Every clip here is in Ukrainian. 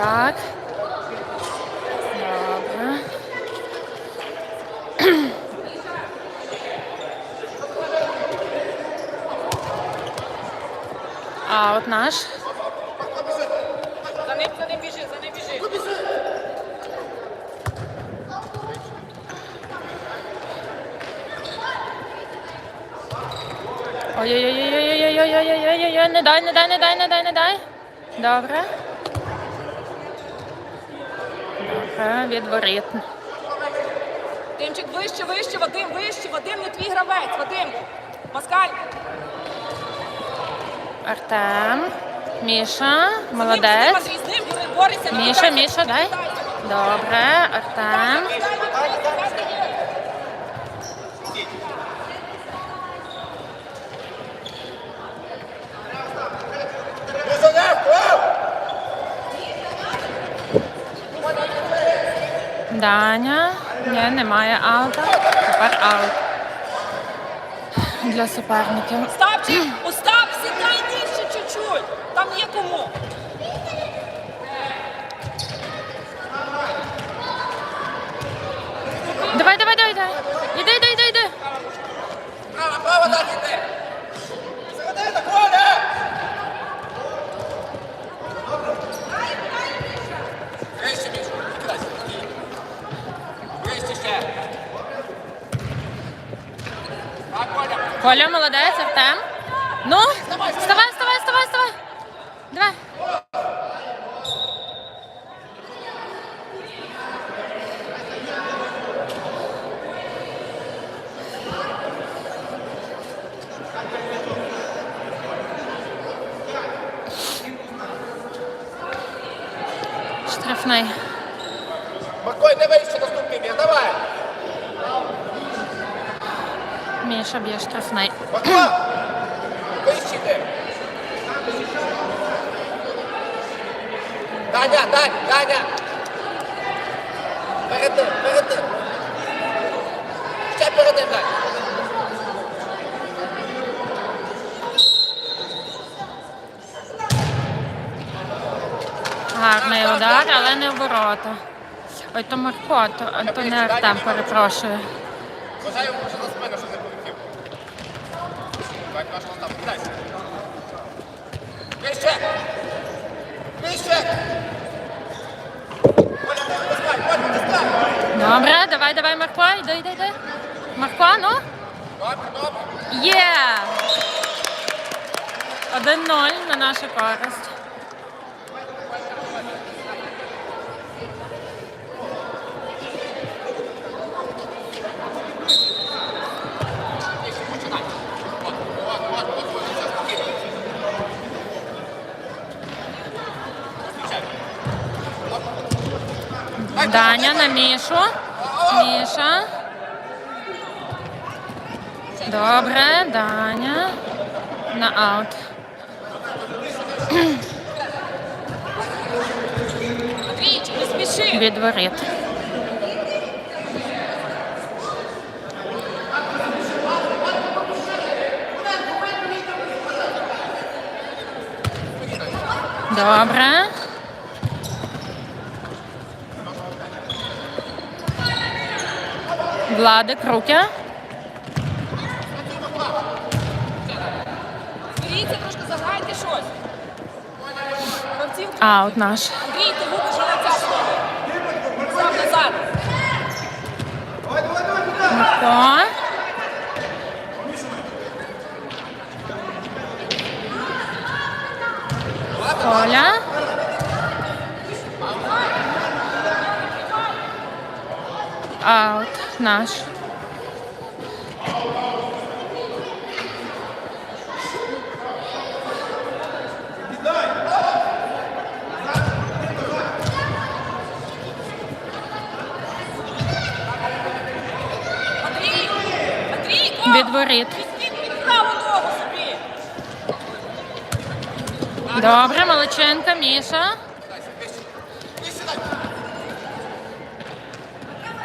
Так. Добре. А от наш. За ним, за ним біжи, за ним біжи. Ой-ой-ой-ой-ой-ой-ой-ой-ой-ой, не дай, не дай, не дай, не дай, не дай. Добре. Відворітно. Тимчик вище, вище, Вадим, вище, Вадим, не твій гравець, Вадим. Паскаль. Артем. Міша. Молодець. Міша, Міша, дай. Добре, Артем. Даня. Ні, немає аута. Тепер аут. Для суперників. Остапчик, Остап, сідай нижче чуть-чуть. Там є кому. Коля. Молодець, Артем. Ну, вставай, вставай, вставай, вставай. Давай. Штрафний. Міша б'є штрафний. Марко! Вище йди. Даня, Дань, Даня! Перед ним, перед ним. Ще перед ним, Дань. Гарний удар, але не в ворота. Ой, то Марко, то, то не Артем, перепрошую. Бажаю, може на спину, щоб не полетів. Давай, ваш Остап, кидайся. Вище! Вище! Добре, давай, давай, Марко, йди, йди, йди. Марко, ну? Добре, добре. Є! 1-0 на нашу користь. Даня на Мішу. Міша. Добре, Даня. На аут. Андрійчик, не спіши. Від воріт. Добре. Владик, руки. Дивіться, трошки заграйте щось. Гравців. Аут наш. Андрій, ти губиш гравця свого. Сам назад. Марко. Коля. Аут наш. Від воріт. Добре, молодчинка, Міша.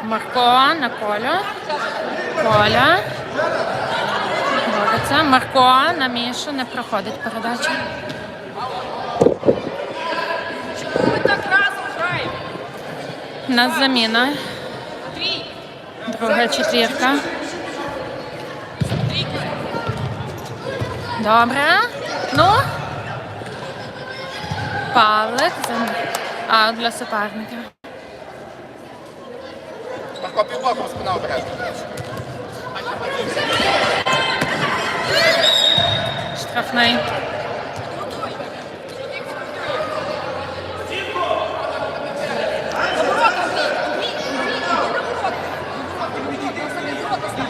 Марко на Колю. Коля. Бореться. Марко на Мішу. Не проходить передача. Чому так нас заміна. Друга четвірка. Добре. Ну. Павлик. Аут для суперника. Марко, півбоком спина обережно. Штрафний. Наоборот, Андрій, Андрій, Андрій, наоборот. Наоборот, на самі ворота став.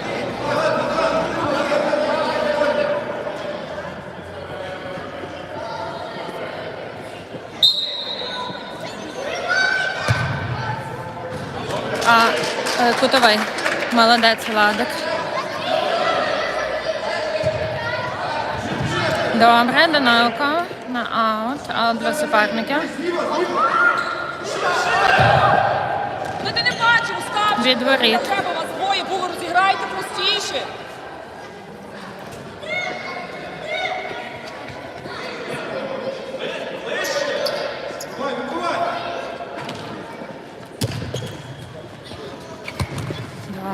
А е, кутовий. Молодець Владик. Добре, Данилко на аут. Аут два суперника. Ну ти не бачив. Від воріт. Треба вас двоє було, розіграйте простіше.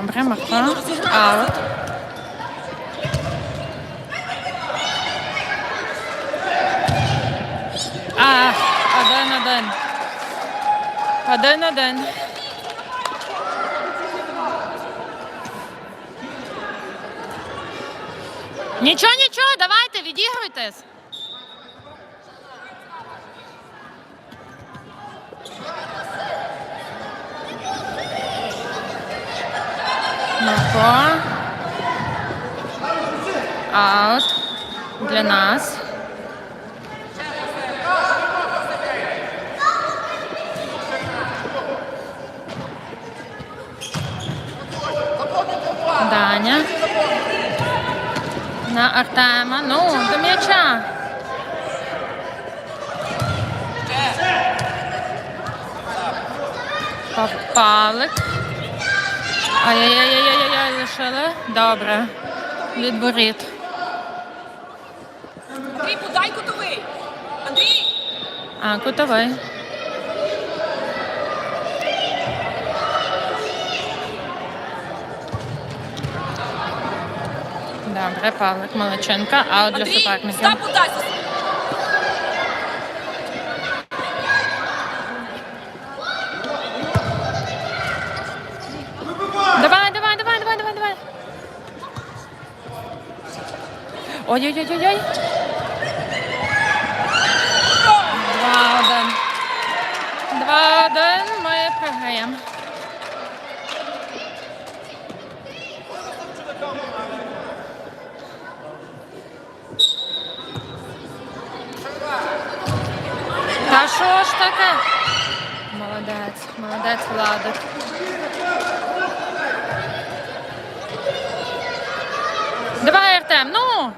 Добре, розіграв. Аут. А, один-один. Один-один. Нічого, нічого, давайте, відігруйтесь. Аут для нас. Даня. На Артема. Ну, до м'яча. Пав- Павлик. Ай-яй-яй-яй-яй, лишили. Добре. Відборіт. Андрій, подай кутовий. Андрій, А, кутовий. Добре, Павлик Молодченка, а от для Андрій, суперника. став подай. Давай, давай, давай, давай, давай, давай. Ой-ой-ой-ой. Два один. Два один. Ми програємо. Та що ж таке? Молодець, молодець, Владик. Давай, Артем, ну!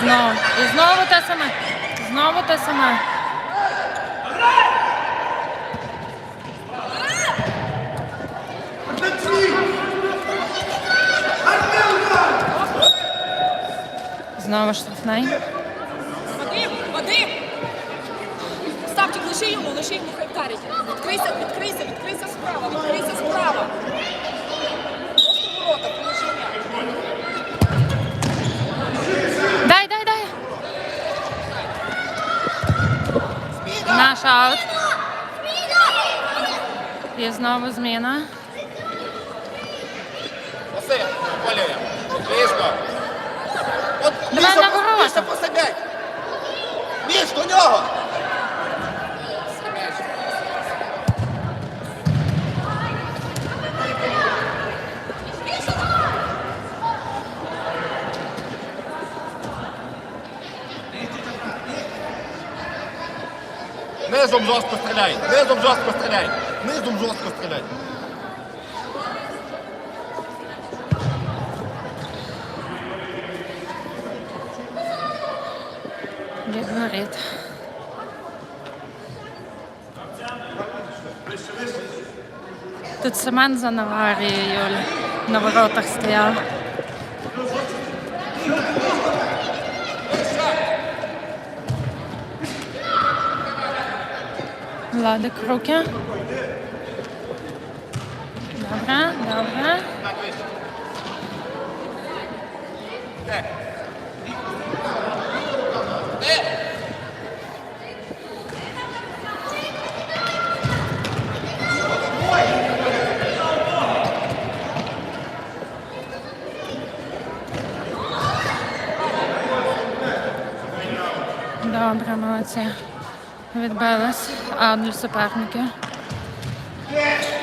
Знову. І знову те саме. Знову те саме. Знову штрафний. Вадим, Вадим! Ставчик, лиши йому, лиши йому хай вдарить. Відкрийся, відкрийся, відкрийся справа, відкрийся справа. Просто в ворота, положи м'яч. Дай, дай, дай. Наш аут. І знову зміна. Василь, Валерія. Близько. От Давай Міша, на ворота. Міша, посадять. Міш, до нього. Низом жорстко стріляй, низом жорстко стріляй, низом жорстко стріляй. Відгорить. Тут Семен за Наварією, на воротах стояв. Владик руки. Добре, добре. Так, вище. Добре, А для суперників.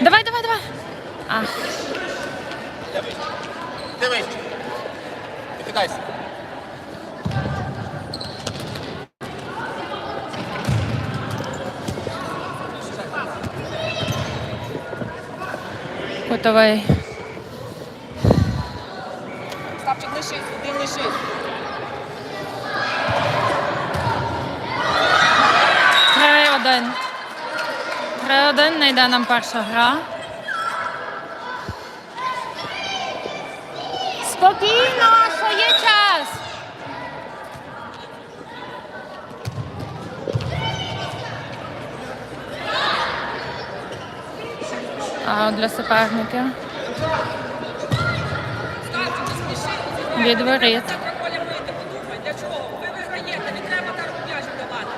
Давай, давай, давай. Де вище? Не кутовий. Ставчик лишись, один лишись. Три один. Не йде нам перша гра. Спокійно, що є час. А для суперників від воріт. Завтра Коля вийде, подумай, для чого? Ви виграєте, не треба так м'яч давати.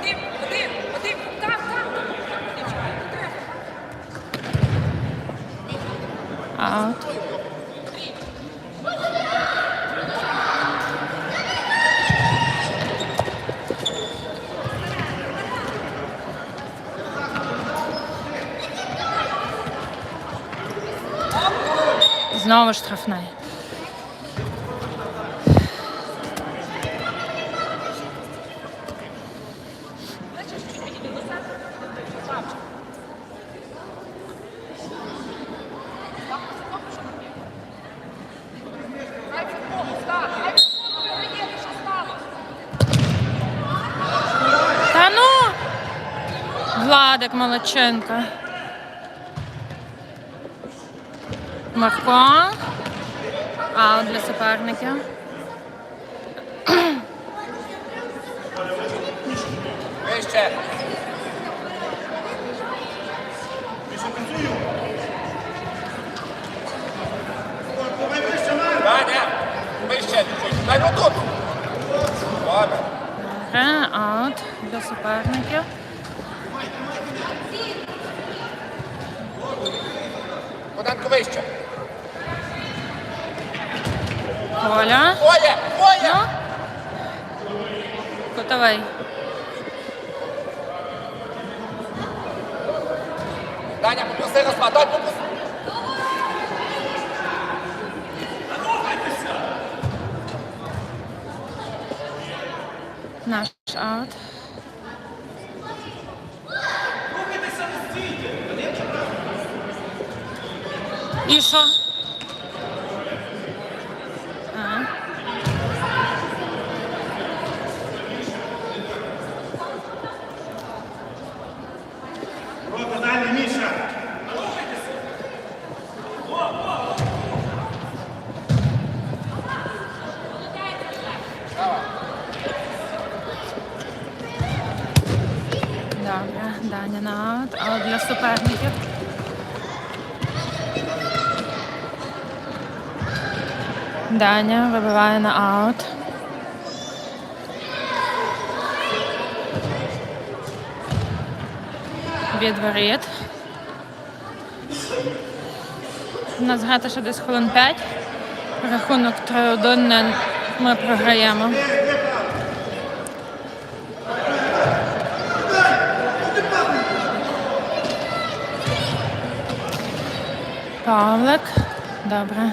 Один, один, один, там, там. Дівчата, не треба. Аут. Знову штрафний. Бачиш, що підійде до себе? Ставчик. Грай в футбол, став, грай в футбол, ви виграєте, що сталося? Та ну! Владик Молодченко. Марко. Аут для суперників. Вище. Вище. Дай. Добре. Аут для суперників. Богданко вище. Коля. Оля, Оля! Ну. Кутовий. Даня, попроси розпад, дай попроси. Наш аут. І що? А. Рота, далі, Міша. Добре, Даня на аут. А для суперників. Даня вибиває на аут. Від воріт. У нас грати ще десь хвилин 5. Рахунок 3-1 не- ми програємо. Павлик. Добре.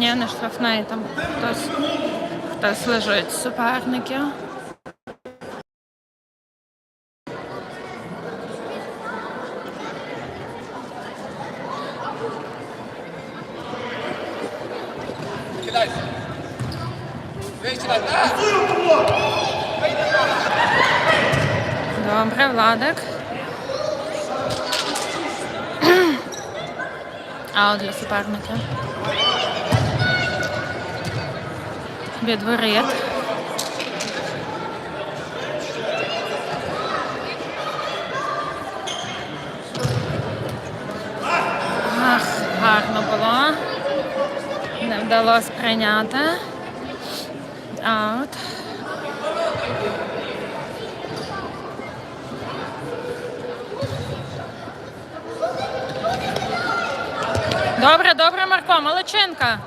Ні, не штрафний, там хтось, хтось лежить. А! Добре, Владик. Аут для суперника. Від воріт. Ах, гарно було. Не вдалося прийняти. Аут. Добре, добре, Марко, молодчинка.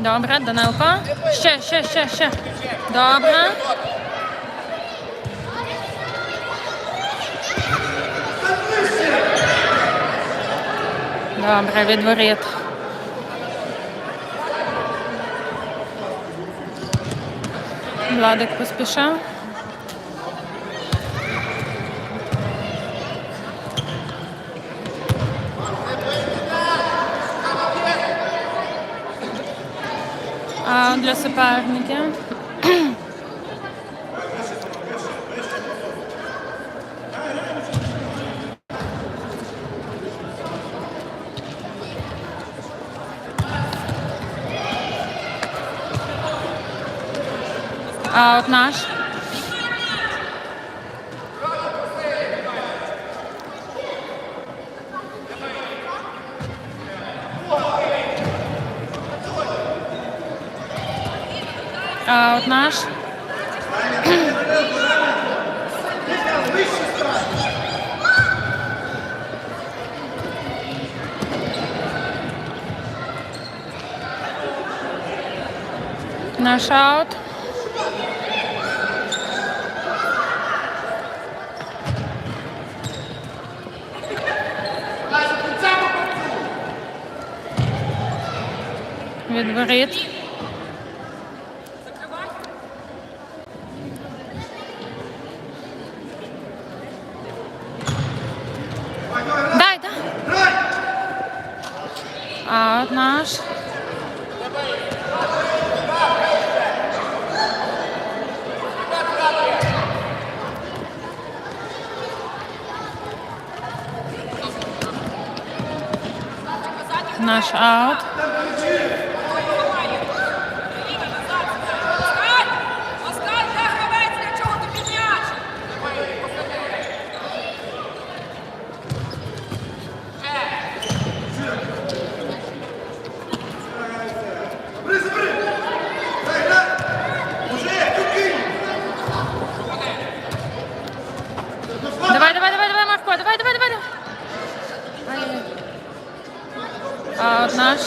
Добре, Данилко. Ще, ще, ще, ще. Добре. Добре, відворіт. Владик поспішав. А для суперника. А от наш. От наш. Наш аут. Відворіт. Дай, дай. А от наш. Наш аут. Оскар! Оскар, де гравець? Для чого тобі м'яч? Давай, давай, давай, давай, Марко, давай, давай, давай. давай. А от наш.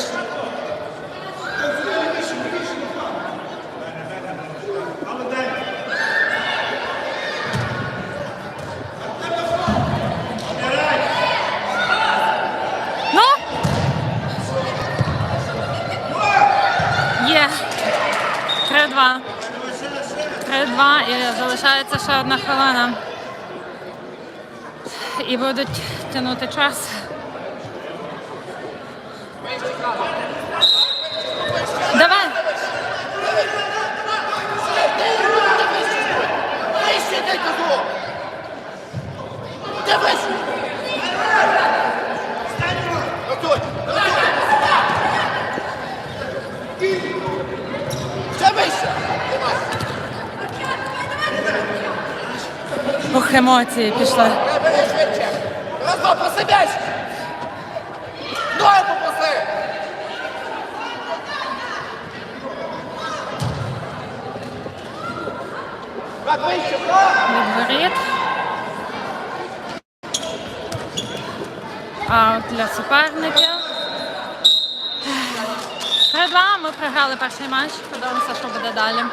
Ну? Є. 3-2. 3-2 і залишається ще одна хвилина. І будуть тягнути час. Давай. Дивись. Готуй. Ще Ух, емоції пішли. Бери швидше. Раз, два, попроси м'яч. Так. Відворіт. Аут для суперників. 3-2, ми програли перший матч. Подивимося, що буде далі.